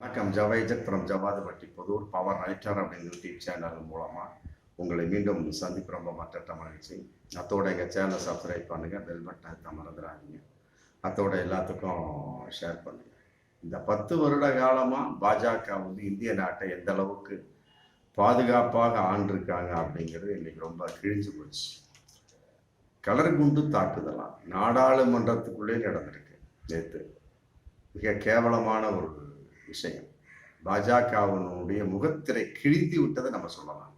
வணக்கம். Javajath from Javadhupatti Pudur. Power writer அப்படின்னு YouTube channel மூலமாக உங்களை மீண்டும் சந்திப்பு ரொம்ப மற்ற மகிழ்ச்சி. அத்தோட எங்கள் சேனலை சப்ஸ்கிரைப் பண்ணுங்கள் பெல் பட்டனை மறந்துடாதீங்க. அத்தோட எல்லாத்துக்கும் ஷேர் பண்ணுங்கள் இந்த பத்து வருட காலமாக பாஜக வந்து இந்திய நாட்டை எந்த அளவுக்கு பாதுகாப்பாக ஆண்டிருக்காங்க அப்படிங்கிறது இன்னைக்கு ரொம்ப கிழிஞ்சு போச்சு. கலர் குண்டு தாக்குதலாம் நாடாளுமன்றத்துக்குள்ளே நடந்திருக்கு நேற்று மிக கேவலமான ஒரு விஷயம். பாஜகவினுடைய முகத்திரை கிழித்து விட்டதை நம்ம சொல்லலாம்.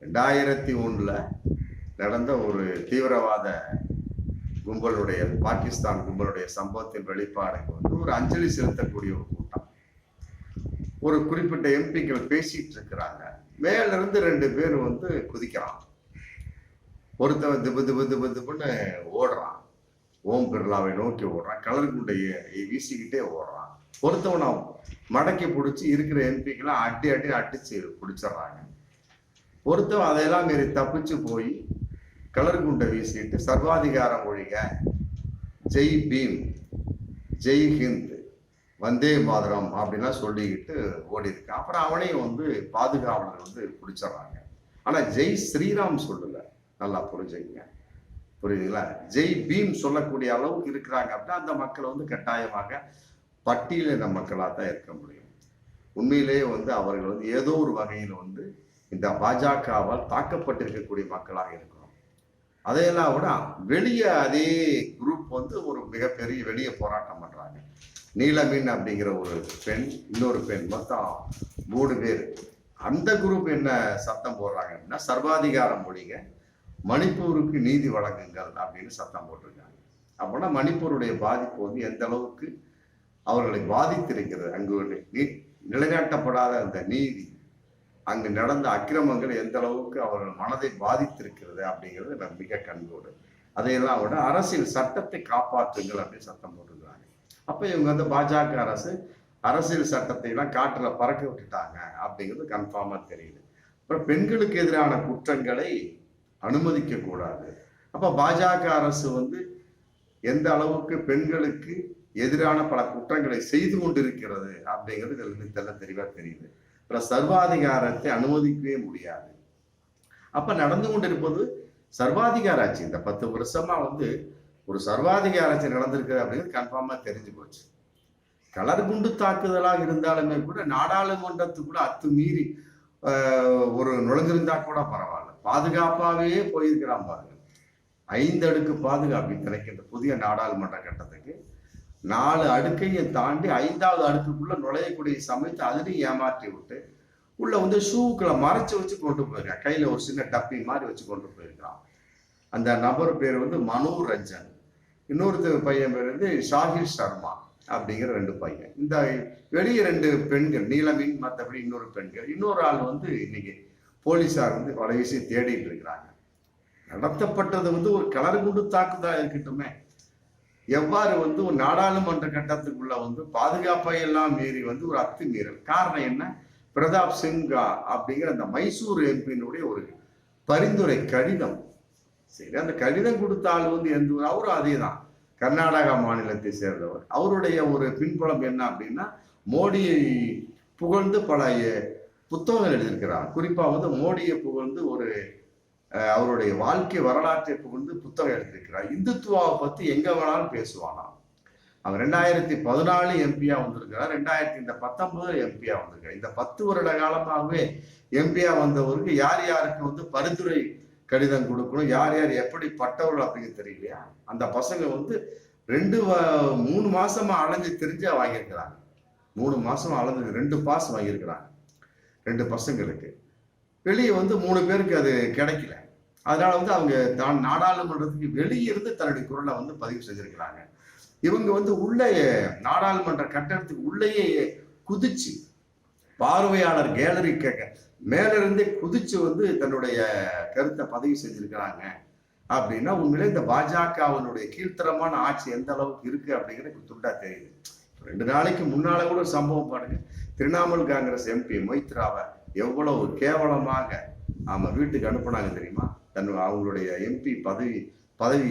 ரெண்டாயிரத்தி ஒன்றில் நடந்த ஒரு தீவிரவாத கும்பலுடைய பாகிஸ்தான் கும்பலுடைய சம்பவத்தின் வெளிப்பாடுக்கு வந்து ஒரு அஞ்சலி செலுத்தக்கூடிய ஒரு கூட்டம். ஒரு குறிப்பிட்ட எம்பிக்கள் பேசிட்டு இருக்கிறாங்க. மேல இருந்து ரெண்டு பேர் வந்து குதிக்கிறான். ஒருத்தவன் திபு திபு திபு திபுன்னு ஓடுறான். ஓம் பிர்லாவை நோக்கி ஓடுறான். கலர் குண்டையை வீசிக்கிட்டே ஓடுறான். ஒருத்தவனை மடக்கி பிடிச்சி இருக்கிற எம்பிக்கெல்லாம் அடி அடி அடிச்சு பிடிச்சிடுறாங்க. ஒருத்தவன் அதையெல்லாம் மீறி தப்பிச்சு போய் கலர் குண்டை வீசிட்டு சர்வாதிகாரம் ஒழிக. ஜெய் பீம் ஜெய் ஹிந்த் வந்தே மாதரம் அப்படின்லாம் சொல்லிக்கிட்டு ஓடி இருக்கான் அப்புறம் அவனையும் வந்து பாதுகாவலர் வந்து பிடிச்சிடுறாங்க. ஆனா ஜெய் ஸ்ரீராம் சொல்லலை. நல்லா புரிஞ்சுங்க புரியுதுங்களா? ஜெய் பீம் சொல்லக்கூடிய அளவுக்கு இருக்கிறாங்க அப்படின்னா அந்த மக்களை வந்து கட்டாயமாக பட்டியலின மக்களாக தான் இருக்க முடியும். உண்மையிலேயே வந்து அவர்கள் வந்து ஏதோ ஒரு வகையில் வந்து இந்த பாஜகவால் தாக்கப்பட்டிருக்கக்கூடிய மக்களாக இருக்கிறோம். அதையெல்லாம் விட வெளியே அதே குரூப் வந்து ஒரு மிகப்பெரிய வெளியே போராட்டம் பண்ணுறாங்க நீலமீன் அப்படிங்கிற ஒரு பெண் இன்னொரு பெண் மொத்தம் மூணு பேர். அந்த குரூப் என்ன சத்தம் போடுறாங்க அப்படின்னா சர்வாதிகாரம் மொழிங்க மணிப்பூருக்கு நீதி வழங்குங்கள் அப்படின்னு சத்தம் போட்டிருக்காங்க. அப்படின்னா மணிப்பூருடைய பாதிப்பு வந்து எந்த அளவுக்கு அவர்களை பாதித்திருக்கிறது அங்கு நீ- நிலைநாட்டப்படாத அந்த நீதி. அங்கு நடந்த அக்கிரமங்கள் எந்த அளவுக்கு அவர்கள் மனதை பாதித்திருக்கிறது அப்படிங்கிறது நான் மிக கண்கூடு. அதையெல்லாம் விட அரசியல் சட்டத்தை காப்பாற்றுங்கள் அப்படின்னு சத்தம் போட்டுக்கிறாங்க அப்போ இவங்க வந்து பாஜக அரசு அரசியல் சட்டத்தை எல்லாம் காற்றில் பறக்க விட்டுட்டாங்க அப்படிங்கிறது கன்ஃபார்மாக தெரியுது. அப்புறம் பெண்களுக்கு எதிரான குற்றங்களை அனுமதிக்க கூடாது பாஜக அரசு வந்து எந்த அளவுக்கு பெண்களுக்கு எதிரான பல குற்றங்களை செய்து கொண்டிருக்கிறது அப்படிங்கிறது இதில் இருந்து தெல்ல தெரியுது. அப்புறம் சர்வாதிகாரத்தை அனுமதிக்கவே முடியாது. அப்ப நடந்து கொண்டிருப்பது சர்வாதிகார ஆட்சி இந்த பத்து வருஷமா வந்து ஒரு சர்வாதிகார ஆட்சி நடந்திருக்குது அப்படிங்கிறது கன்ஃபார்மா தெரிஞ்சு போச்சு. கலர் குண்டு தாக்குதலாக இருந்தாலுமே கூட நாடாளுமன்றத்துக்குள்ள அத்துமீறி ஆஹ், ஒரு நுழைஞ்சிருந்தா கூட பரவாயில்ல. பாதுகாப்பாகவே போயிருக்கிறான் பாருங்க. ஐந்து அடுக்கு பாதுகாப்பு கிடைக்கின்ற புதிய நாடாளுமன்ற கட்டத்துக்கு. நாலு அடுக்கையும் தாண்டி ஐந்தாவது அடுக்குக்குள்ள நுழையக்கூடிய சமயத்தை அதுலேயும் ஏமாற்றி விட்டு உள்ள வந்து ஷூக்களை மறைச்சு வச்சு கொண்டு போயிருக்கான். கையில ஒரு சின்ன டப்பி மாதிரி வச்சு கொண்டு போயிருக்கான். அந்த நபர் பேர் வந்து மனு ரஞ்சன். இன்னொருத்தர் பையன் பேர் வந்து ஷாஹிர் சர்மா அப்படிங்கிற ரெண்டு பையன். இந்த வெளியே ரெண்டு பெண்கள் நீலமின் மற்றபடி இன்னொரு பெண்கள். இன்னொரு ஆள் வந்து இன்னைக்கு போலீஸார் வந்து கொலைவீசி தேடிட்டு இருக்கிறாங்க. நடத்தப்பட்டது வந்து ஒரு கலர் குண்டு தாக்குதா இருக்கட்டுமே. எவ்வாறு வந்து ஒரு நாடாளுமன்ற கட்டத்துக்குள்ள வந்து பாதுகாப்பை எல்லாம் மீறி வந்து ஒரு அத்துமீறல். காரணம் என்ன? பிரதாப் சிங்கா அப்படிங்கிற அந்த மைசூர் எம்பியினுடைய ஒரு பரிந்துரை கடிதம். சரி அந்த கடிதம் கொடுத்த ஆள் வந்து எந்த ஊர்? அவரும் அதே தான் கர்நாடகா மாநிலத்தை சேர்ந்தவர். அவருடைய ஒரு பின்புலம் என்ன அப்படின்னா மோடியை புகழ்ந்து பல புத்தகங்கள் எழுதியிருக்கிறார். குறிப்பாக வந்து மோடியை புகழ்ந்து ஒரு அவருடைய வாழ்க்கை வரலாற்றை புகழ்ந்து புத்தகம் எழுதியிருக்கிறார் இந்துத்துவாவை பத்தி எங்க வேணாலும் பேசுவானா? அவர் ரெண்டாயிரத்தி பதினாலு எம்பியா வந்திருக்கிறார். ரெண்டாயிரத்தி இந்த பத்தொன்பது எம்பியா வந்திருக்கார் இந்த பத்து வருட காலமாகவே எம்பியா வந்தவருக்கு யார் யாருக்கு வந்து பரிந்துரை கடிதம் கொடுக்கணும்? யார் யார் எப்படி பட்டவர்கள் அப்படிங்கிறது தெரியலையா? அந்த பசங்க வந்து ரெண்டு வ- மூணு மாசமா அலைஞ்சு தெரிஞ்சா வாங்கியிருக்கிறாங்க. மூணு மாசமா அலைஞ்சு ரெண்டு பாஸ் வாங்கியிருக்கிறாங்க. ரெண்டு பசங்களுக்கு. வெளியே வந்து மூணு பேருக்கு அது கிடைக்கல. அதனால வந்து அவங்க தான் நாடாளுமன்றத்துக்கு வெளியே இருந்து தன்னுடைய குரலை வந்து பதிவு செஞ்சிருக்கிறாங்க. இவங்க வந்து உள்ளே நாடாளுமன்ற கட்டடத்துக்கு உள்ளேயே குதிச்சு பார்வையாளர் கேலரி கேட்க மேலிருந்தே குதிச்சு வந்து தன்னுடைய கருத்தை பதிவு செஞ்சிருக்கிறாங்க. அப்படின்னா உண்மையிலே இந்த பாஜகவனுடைய கீழ்த்தரமான ஆட்சி எந்த அளவுக்கு இருக்கு அப்படிங்கிறது துண்டா தெரியுது. ரெண்டு நாளைக்கு முன்னால கூட ஒரு சம்பவம் பாருங்க. திரிணாமுல் காங்கிரஸ் எம்பி மொய்த்ராவை எவ்வளவு கேவலமாக ஆமா வீட்டுக்கு அனுப்புனாங்க தெரியுமா? தன் அவங்களுடைய எம்பி பதவி பதவி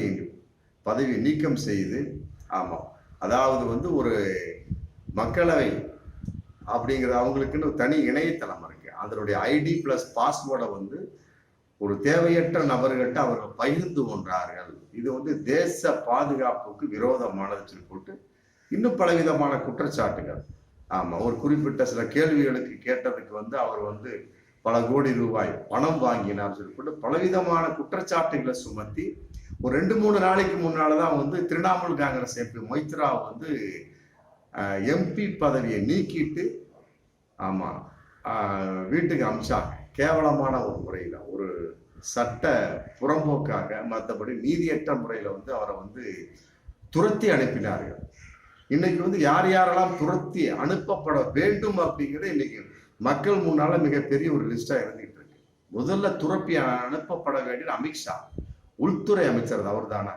பதவி நீக்கம் செய்து ஆமாம் அதாவது வந்து ஒரு மக்களவை அப்படிங்கிற அவங்களுக்குன்னு ஒரு தனி இணையதளம் இருக்கு. அதனுடைய ஐடி பிளஸ் பாஸ்வேர்டை வந்து ஒரு தேவையற்ற நபர்கள்ட்ட அவர்கள் பகிர்ந்து கொண்டார்கள். இது வந்து தேச பாதுகாப்புக்கு விரோதமானது சொல்லி போட்டு இன்னும் பலவிதமான குற்றச்சாட்டுகள். ஆமாம் ஒரு குறிப்பிட்ட சில கேள்விகளுக்கு கேட்டதுக்கு வந்து அவர் வந்து பல கோடி ரூபாய் பணம் வாங்கினார் சொல்லிட்டு பலவிதமான குற்றச்சாட்டுகளை சுமத்தி ஒரு ரெண்டு மூணு நாளைக்கு முன்னால தான் வந்து திரிணாமுல் காங்கிரஸ் எம்பி மொய்த்ரா வந்து எம்பி பதவியை நீக்கிட்டு ஆமா வீட்டுக்கு அமிச்சாங்க கேவலமான ஒரு முறையில் ஒரு சட்ட புறம்போக்காக மற்றபடி நீதியற்ற முறையில் வந்து அவரை வந்து துரத்தி அனுப்பினார்கள். இன்னைக்கு வந்து யார் யாரெல்லாம் துரத்தி அனுப்பப்பட வேண்டும் அப்படிங்கிறது இன்னைக்கு மக்கள் முன்னால மிகப்பெரிய ஒரு லிஸ்டா இருந்துகிட்டு இருக்கு. முதல்ல துரப்பி அனுப்பப்பட வேண்டியது அமித்ஷா உள்துறை அமைச்சர் அவர் தானே?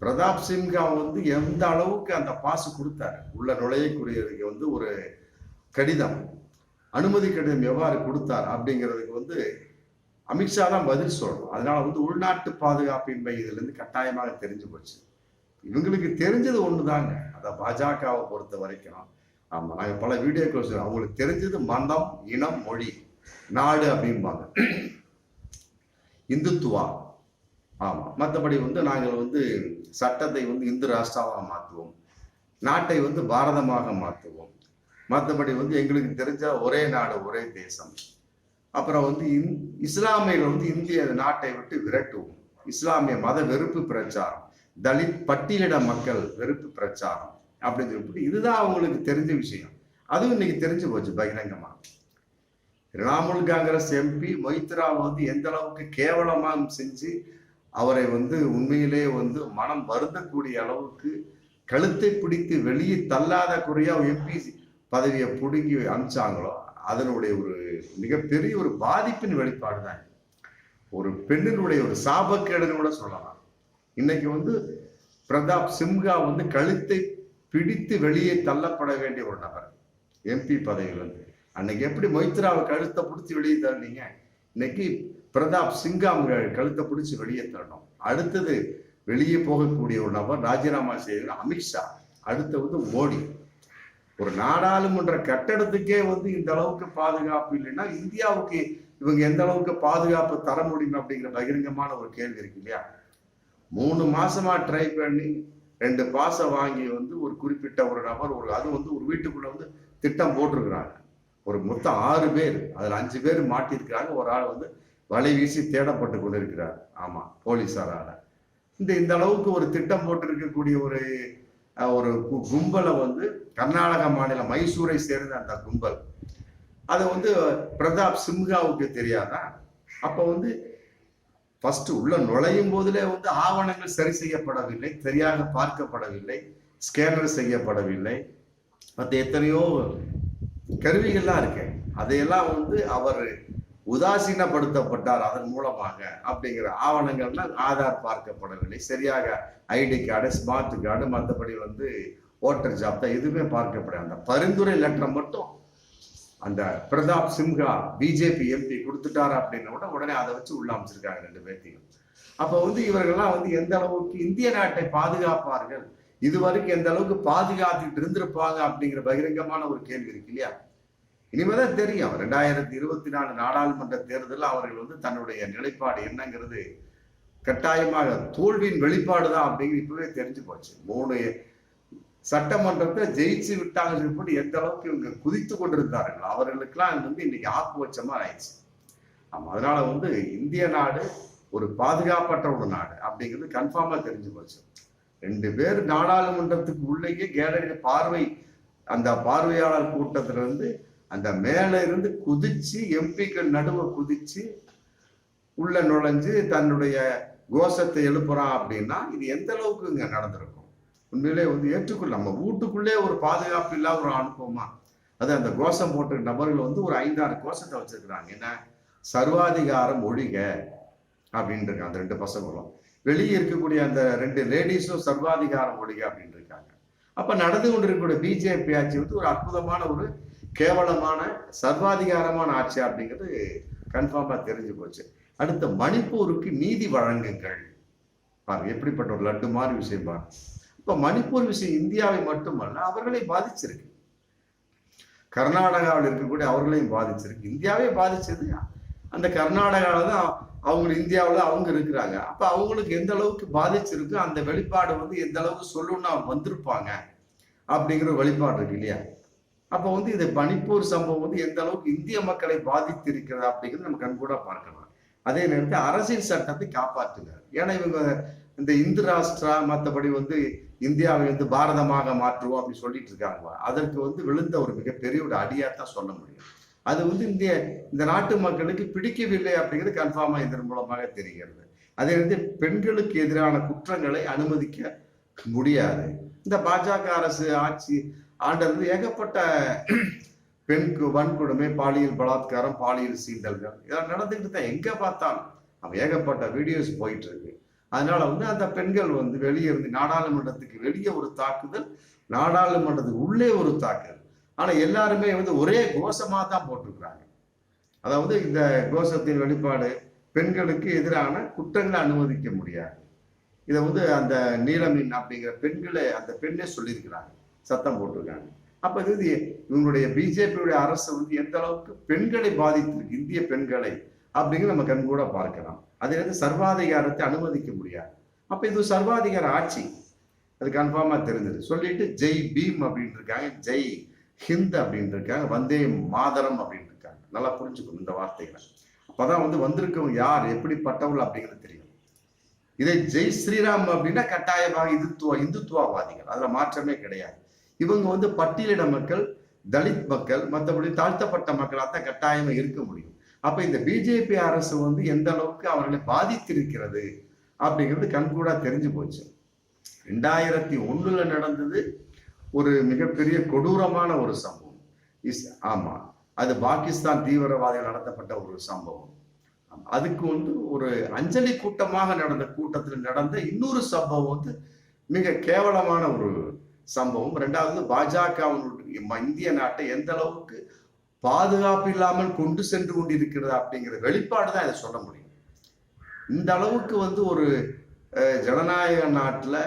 பிரதாப் சிம்ஹா வந்து எந்த அளவுக்கு அந்த பாசு கொடுத்தாரு? உள்ள நுழையக்கூடியதுக்கு வந்து ஒரு கடிதம். அனுமதி கடிதம் எவ்வாறு கொடுத்தார் அப்படிங்கிறதுக்கு வந்து அமித்ஷா தான் பதில் சொல்லணும். அதனால வந்து உள்நாட்டு பாதுகாப்பின்மை இதுலேருந்து கட்டாயமாக தெரிஞ்சு போச்சு. இவங்களுக்கு தெரிஞ்சது ஒண்ணுதாங்க. அதை பாஜகவை பொறுத்த வரைக்கும் ஆமா நாங்க பல வீடியோக்கள் சொல்றோம் அவங்களுக்கு தெரிஞ்சது மதம் இனம் மொழி நாடு அப்படிம்பாங்க. இந்துத்துவா. ஆமாம் மற்றபடி வந்து நாங்கள் வந்து சட்டத்தை வந்து இந்து ராஷ்டிராவாக மாற்றுவோம் நாட்டை வந்து பாரதமாக மாற்றுவோம் மற்றபடி வந்து எங்களுக்கு தெரிஞ்ச ஒரே நாடு ஒரே தேசம். அப்புறம் வந்து இந் இஸ்லாமியர்கள் வந்து இந்திய நாட்டை விட்டு விரட்டுவோம். இஸ்லாமிய மத வெறுப்பு பிரச்சாரம். தலித் பட்டியலிட மக்கள் வெறுப்பு பிரச்சாரம். அப்படின்னு சொல்லிட்டு இதுதான் அவங்களுக்கு தெரிஞ்ச விஷயம். அதுவும் இன்னைக்கு தெரிஞ்சு போச்சு பகிரங்கமா. திரிணாமுல் காங்கிரஸ் எம்பி மொய்த்ராவை வந்து எந்த அளவுக்கு கேவலமா செஞ்சு அவரை வந்து உண்மையிலே வந்து மனம் வருந்தக்கூடிய அளவுக்கு கழுத்தை பிடித்து வெளியே தள்ளாத குறையா எம்பி பதவியை பிடுங்கி அமிச்சாங்களோ அதனுடைய ஒரு மிகப்பெரிய ஒரு பாதிப்பின் வெளிப்பாடு தான் ஒரு பெண்ணினுடைய ஒரு சாபக்கேடுன்னு கூட சொல்லலாம். இன்னைக்கு வந்து பிரதாப் சிம்ஹா வந்து கழுத்தை பிடித்து வெளியே தள்ளப்பட வேண்டிய ஒரு நபர். எம்பி பதவியிலிருந்து அன்னைக்கு எப்படி மொய்த்ராவை கழுத்தை பிடிச்சி வெளியே தள்ளினீங்க? இன்னைக்கு பிரதாப் சிங்காம் கழுத்தை பிடிச்சி வெளியே தள்ளணும். அடுத்தது வெளியே போகக்கூடிய ஒரு நபர் ராஜினாமா செய்கிற அமித்ஷா அடுத்து வந்து மோடி. ஒரு நாடாளுமன்ற கட்டடத்துக்கே வந்து இந்த அளவுக்கு பாதுகாப்பு இல்லைன்னா இந்தியாவுக்கு இவங்க எந்த அளவுக்கு பாதுகாப்பு தர முடியும் அப்படிங்கிற பகிரங்கமான ஒரு கேள்வி இருக்கு இல்லையா? மூணு மாசமா ட்ரை பண்ணி ரெண்டு பாசை வாங்கி வந்து ஒரு குறிப்பிட்ட ஒரு நபர் ஒரு அது வந்து ஒரு வீட்டுக்குள்ள வந்து திட்டம் போட்டிருக்கிறாங்க. ஒரு மொத்தம் ஆறு பேர் அதில் அஞ்சு பேர் மாட்டியிருக்கிறாங்க. ஒரு ஆள் வந்து வலை வீசி தேடப்பட்டு கொண்டிருக்கிறார். ஆமா போலீஸாரால் இந்த இந்த அளவுக்கு ஒரு திட்டம் போட்டிருக்கக்கூடிய ஒரு ஒரு கு- கும்பலை வந்து கர்நாடக மாநிலம் மைசூரை சேர்ந்த அந்த கும்பல். அதை வந்து பிரதாப் சிம்ஹாவுக்கு தெரியாதா? அப்போ வந்து ஃபர்ஸ்ட் உள்ள நுழையும் போதிலே வந்து ஆவணங்கள் சரி செய்யப்படவில்லை சரியாக பார்க்கப்படவில்லை ஸ்கேனர் செய்யப்படவில்லை. மற்ற எத்தனையோ கருவிகள்லாம் இருக்கு அதையெல்லாம் வந்து அவர் உதாசீனப்படுத்தப்பட்டார் அதன் மூலமாக அப்படிங்கிற ஆவணங்கள்லாம் ஆதார் பார்க்கப்படவில்லை. சரியாக ஐடி கார்டு ஸ்மார்ட் கார்டு மற்றபடி வந்து ஓட்டர் ஜாப் தான் எதுவுமே பார்க்கப்படாது அந்த பரிந்துரை லெட்டரை மட்டும் அந்த பிரதாப் சிம்ஹா பிஜேபி எம்பி கொடுத்துட்டாரு அப்படின்ன உடனே உடனே அதை வச்சு உள்ள அமைச்சிருக்காங்க ரெண்டு பேர்த்தையும். அப்போ வந்து இவர்கள்லாம் வந்து எந்த அளவுக்கு இந்திய நாட்டை பாதுகாப்பார்கள்? இதுவரைக்கும் எந்த அளவுக்கு பாதுகாத்துக்கிட்டு இருந்திருப்பாங்க அப்படிங்கிற பகிரங்கமான ஒரு கேள்வி இருக்கு இல்லையா? இனிமேதான் தெரியும். ரெண்டாயிரத்தி இருபத்தி நாலு நாடாளுமன்ற தேர்தலில் அவர்கள் வந்து தன்னுடைய நிலைப்பாடு என்னங்கிறது கட்டாயமாக தோல்வியின் வெளிப்பாடு தான் அப்படிங்கிறது இப்பவே தெரிஞ்சு போச்சு. மூணு சட்டமன்றத்தை ஜெயிச்சு விட்டாங்க போட்டு எந்த அளவுக்கு இவங்க குதித்து கொண்டிருந்தார்கள்? அவர்களுக்கெல்லாம் இது வந்து இன்னைக்கு ஆக்குவச்சமா ஆயிடுச்சு. அதனால வந்து இந்திய நாடு ஒரு பாதுகாப்பற்ற ஒரு நாடு அப்படிங்கிறது கன்ஃபார்மா தெரிஞ்சு போச்சு. ரெண்டு பேர் நாடாளுமன்றத்துக்கு உள்ளேயே கேலரி பார்வை அந்த பார்வையாளர் கூட்டத்துல இருந்து அந்த மேல இருந்து குதிச்சு எம்பிக்கள் நடுவை குதிச்சு உள்ள நுழைஞ்சு தன்னுடைய கோஷத்தை எழுப்புறான் அப்படின்னா இது எந்த அளவுக்கு இங்க நடந்திருக்கும்? உண்மையிலே வந்து ஏற்றுக்கொள்ள நம்ம வீட்டுக்குள்ளே ஒரு பாதுகாப்பு இல்லாத ஒரு அனுபவமா? அது அந்த கோஷம் போட்ட நபர்கள் வந்து ஒரு ஐந்தாறு கோஷத்தை வச்சிருக்கிறாங்க. என்ன? சர்வாதிகாரம் ஒழிக அப்படின்னு இருக்காங்க அந்த ரெண்டு பசங்களும். வெளியே இருக்கக்கூடிய அந்த ரெண்டு லேடிஸும் சர்வாதிகாரம் ஒழிக அப்படின்னு இருக்காங்க அப்ப நடந்து கொண்டிருக்கக்கூடிய பிஜேபி ஆட்சி வந்து ஒரு அற்புதமான ஒரு கேவலமான சர்வாதிகாரமான ஆட்சி அப்படிங்கிறது கன்ஃபார்மா தெரிஞ்சு போச்சு. அடுத்த மணிப்பூருக்கு நீதி வழங்குங்கள். பாருங்க எப்படிப்பட்ட ஒரு லட்டு மாதிரி விஷயம் பாருங்க. இப்போ மணிப்பூர் விஷயம் இந்தியாவை மட்டுமல்ல அவர்களை பாதிச்சிருக்கு. கர்நாடகாவில் இருக்கக்கூடிய அவர்களையும் பாதிச்சிருக்கு. இந்தியாவே பாதிச்சது. அந்த கர்நாடகாவில் தான் அவங்க இந்தியாவில் அவங்க இருக்கிறாங்க. அப்போ அவங்களுக்கு எந்த அளவுக்கு பாதிச்சிருக்கு அந்த வெளிப்பாடு வந்து எந்த அளவுக்கு சொல்லுன்னா வந்திருப்பாங்க அப்படிங்கிற வெளிப்பாடு இருக்கு இல்லையா? அப்போ வந்து இந்த மணிப்பூர் சம்பவம் வந்து எந்த அளவுக்கு இந்திய மக்களை பாதித்திருக்கிறது அப்படிங்கிறது நம்ம கண்கூட பார்க்கலாம். அதே நேரத்தில் அரசியல் சட்டத்தை காப்பாற்றுகிறார் ஏன்னா இவங்க இந்த இந்து ராஷ்டிரா மற்றபடி வந்து இந்தியாவை வந்து பாரதமாக மாற்றுவோம் அப்படின்னு சொல்லிட்டு இருக்காங்க அதற்கு வந்து விழுந்த ஒரு மிகப்பெரிய ஒரு அடியாக தான் சொல்ல முடியும். அது வந்து இந்திய இந்த நாட்டு மக்களுக்கு பிடிக்கவில்லை அப்படிங்கிறது கன்ஃபார்மாக இதன் மூலமாக தெரிகிறது. அதே வந்து பெண்களுக்கு எதிரான குற்றங்களை அனுமதிக்க முடியாது. இந்த பாஜக அரசு ஆட்சி ஆண்டது ஏகப்பட்ட பெண்கு வன்கொடுமை பாலியல் பலாத்காரம் பாலியல் சீண்டல்கள் இதெல்லாம் நடந்துக்கிட்டு தான் எங்கே பார்த்தாலும் அவன் ஏகப்பட்ட வீடியோஸ் போயிட்டு இருக்கு. அதனால வந்து அந்த பெண்கள் வந்து வெளியே இருந்து நாடாளுமன்றத்துக்கு வெளியே ஒரு தாக்குதல் நாடாளுமன்றத்துக்கு உள்ளே ஒரு தாக்குதல். ஆனா எல்லாருமே வந்து ஒரே கோஷமா தான் போட்டிருக்கிறாங்க. அதாவது இந்த கோஷத்தின் வெளிப்பாடு பெண்களுக்கு எதிரான குற்றங்களை அனுமதிக்க முடியாது. இதை வந்து அந்த நீலமின் அப்படிங்கிற பெண்களை அந்த பெண்ணே சொல்லியிருக்கிறாங்க. சத்தம் போட்டிருக்காங்க. அப்ப இது இவங்களுடைய பிஜேபியுடைய அரசு வந்து எந்த அளவுக்கு பெண்களை பாதித்திருக்கு இந்திய பெண்களை அப்படிங்கிற நம்ம கண்கூட பார்க்கலாம். அதிலிருந்து வந்து சர்வாதிகாரத்தை அனுமதிக்க முடியாது. அப்போ இது சர்வாதிகார ஆட்சி. அது கன்ஃபார்மா தெரிஞ்சது சொல்லிட்டு ஜெய் பீம் அப்படின்னு இருக்காங்க ஜெய் ஹிந்த் அப்படின்னு இருக்காங்க வந்தே மாதரம் அப்படின்னு இருக்காங்க நல்லா புரிஞ்சுக்கணும் இந்த வார்த்தைகளை. அப்பதான் வந்து வந்திருக்கவங்க யார் எப்படிப்பட்டவர்கள் அப்படிங்கிறது தெரியும். இதை ஜெய் ஸ்ரீராம் அப்படின்னா கட்டாயமாக இந்துத்துவ இந்துத்துவவாதிகள். அதில் மாற்றமே கிடையாது. இவங்க வந்து பட்டியலிட மக்கள் தலித் மக்கள் மற்றபடி தாழ்த்தப்பட்ட மக்களாக தான் கட்டாயமாக இருக்க முடியும். அப்ப இந்த பிஜேபி அரசு வந்து எந்த அளவுக்கு அவர்களை பாதித்திருக்கிறது அப்படிங்கிறது கண்கூடா தெரிஞ்சு போச்சு. ரெண்டாயிரத்தி ஒண்ணுல நடந்தது ஒரு மிகப்பெரிய கொடூரமான ஒரு சம்பவம். இஸ் ஆமா அது பாகிஸ்தான் தீவிரவாதிகள் நடத்தப்பட்ட ஒரு சம்பவம். அதுக்கு வந்து ஒரு அஞ்சலி கூட்டமாக நடந்த கூட்டத்தில் நடந்த இன்னொரு சம்பவம் வந்து மிக கேவலமான ஒரு சம்பவம். ரெண்டாவது பாஜக இந்திய நாட்டை எந்த அளவுக்கு பாதுகாப்பு இல்லாமல் கொண்டு சென்று கொண்டிருக்கிறது அப்படிங்கிற வெளிப்பாடு தான் இதை சொல்ல முடியும். இந்த அளவுக்கு வந்து ஒரு ஜனநாயக நாட்டில்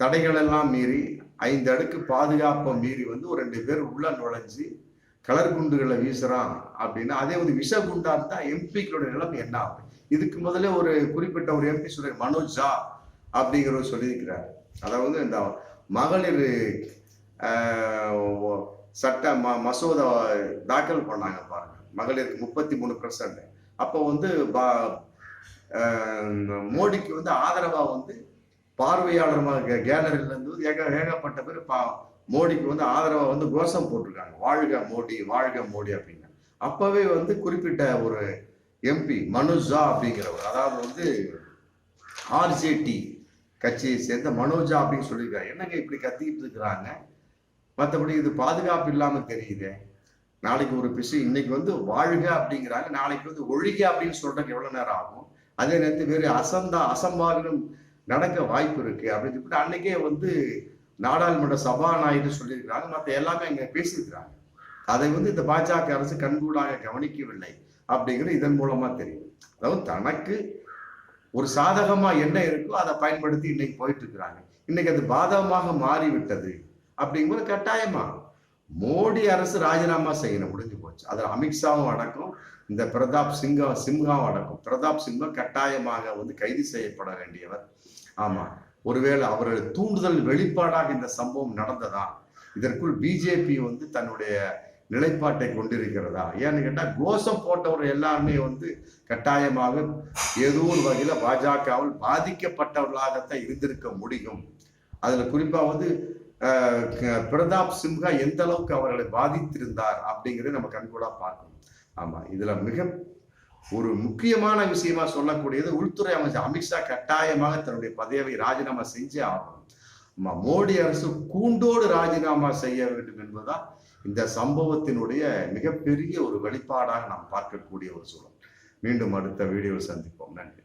தடைகள் எல்லாம் மீறி ஐந்து அடுக்கு பாதுகாப்பை மீறி வந்து ஒரு ரெண்டு பேர் உள்ள நுழைஞ்சு கலர் குண்டுகளை வீசுறான் அப்படின்னா அதே வந்து விஷ குண்டா இருந்தா எம்பிக்களோட நிலைமை என்ன ஆகும்? இதுக்கு முதல்ல ஒரு குறிப்பிட்ட ஒரு எம்பி சொல்ற மனோஜ் ஜா அப்படிங்கிறவர் சொல்லியிருக்கிறார். அதாவது இந்த மகளிர் சட்ட ம மசோதா தாக்கல் பண்ணாங்க பாருங்க. மகளிருக்கு முப்பத்தி மூணு பர்சன்ட் அப்போ வந்து மோடிக்கு வந்து ஆதரவாக வந்து பார்வையாளர் கேலரியில இருந்து ஏக ஏகப்பட்ட பேர் பா மோடிக்கு வந்து ஆதரவாக வந்து கோஷம் போட்டிருக்காங்க. வாழ்க மோடி வாழ்க மோடி அப்படின்னு. அப்போவே வந்து குறிப்பிட்ட ஒரு எம்பி மனுஜா அப்படிங்கிறவர். அதாவது வந்து ஆர்ஜேடி கட்சியை சேர்ந்த மனோஜா அப்படின்னு சொல்லியிருக்காரு. என்னங்க இப்படி கத்திக்கிட்டு இருக்கிறாங்க? மற்றபடி இது பாதுகாப்பு இல்லாம தெரியுது. நாளைக்கு ஒரு விஷயம் இன்னைக்கு வந்து வாழ்க அப்படிங்கிறாங்க. நாளைக்கு வந்து ஒழிக அப்படின்னு சொல்றதுக்கு எவ்வளவு நேரம் ஆகும்? அதே நேரத்தில் வேறு அசந்தா அசம்பாவிதம் நடக்க வாய்ப்பு இருக்கு. அப்படின்னு சொல்லிட்டு அன்னைக்கே வந்து நாடாளுமன்ற சபாநாயகர் சொல்லியிருக்கிறாங்க. மற்ற எல்லாமே இங்க பேசியிருக்கிறாங்க. அதை வந்து இந்த பாஜக அரசு கண்கூடாக கவனிக்கவில்லை அப்படிங்கிறது இதன் மூலமா தெரியும் அதாவது தனக்கு ஒரு சாதகமா என்ன இருக்கோ அதை பயன்படுத்தி இன்னைக்கு போயிட்டு இருக்கிறாங்க. இன்னைக்கு அது பாதகமாக மாறிவிட்டது. அப்படிங்கும்போது கட்டாயமா மோடி அரசு ராஜினாமா செய்யணும் முடிஞ்சு போச்சு. அதில் அமித்ஷாவும் அடக்கும் இந்த பிரதாப் சிங்கா சிம்ஹாவும் அடக்கும். பிரதாப் சிங்கம் கட்டாயமாக வந்து கைது செய்யப்பட வேண்டியவர். ஆமா ஒருவேளை அவர்கள் தூண்டுதல் வெளிப்பாடாக இந்த சம்பவம் நடந்ததா? இதற்குள் பிஜேபி வந்து தன்னுடைய நிலைப்பாட்டை கொண்டிருக்கிறதா? ஏன்னு கேட்டால் கோஷம் போட்டவர் எல்லாருமே வந்து கட்டாயமாக ஏதோ ஒரு வகையில் பாஜகவில் பாதிக்கப்பட்டவர்களாகத்தான் இருந்திருக்க முடியும். அதில் குறிப்பாக வந்து பிரதாப் சிம்ஹா எந்த அளவுக்கு அவர்களை பாதித்திருந்தார் அப்படிங்கிறத நம்ம கண்கூடா பார்க்கணும். ஆமா இதுல மிக ஒரு முக்கியமான விஷயமா சொல்லக்கூடியது உள்துறை அமைச்சர் அமித்ஷா கட்டாயமாக தன்னுடைய பதவியை ராஜினாமா செஞ்சே ஆகணும். மோடி அரசு கூண்டோடு ராஜினாமா செய்ய வேண்டும் என்பதுதான் இந்த சம்பவத்தினுடைய மிகப்பெரிய ஒரு வெளிப்பாடாக நாம் பார்க்கக்கூடிய ஒரு சூழல். மீண்டும் அடுத்த வீடியோவில் சந்திப்போம். நன்றி.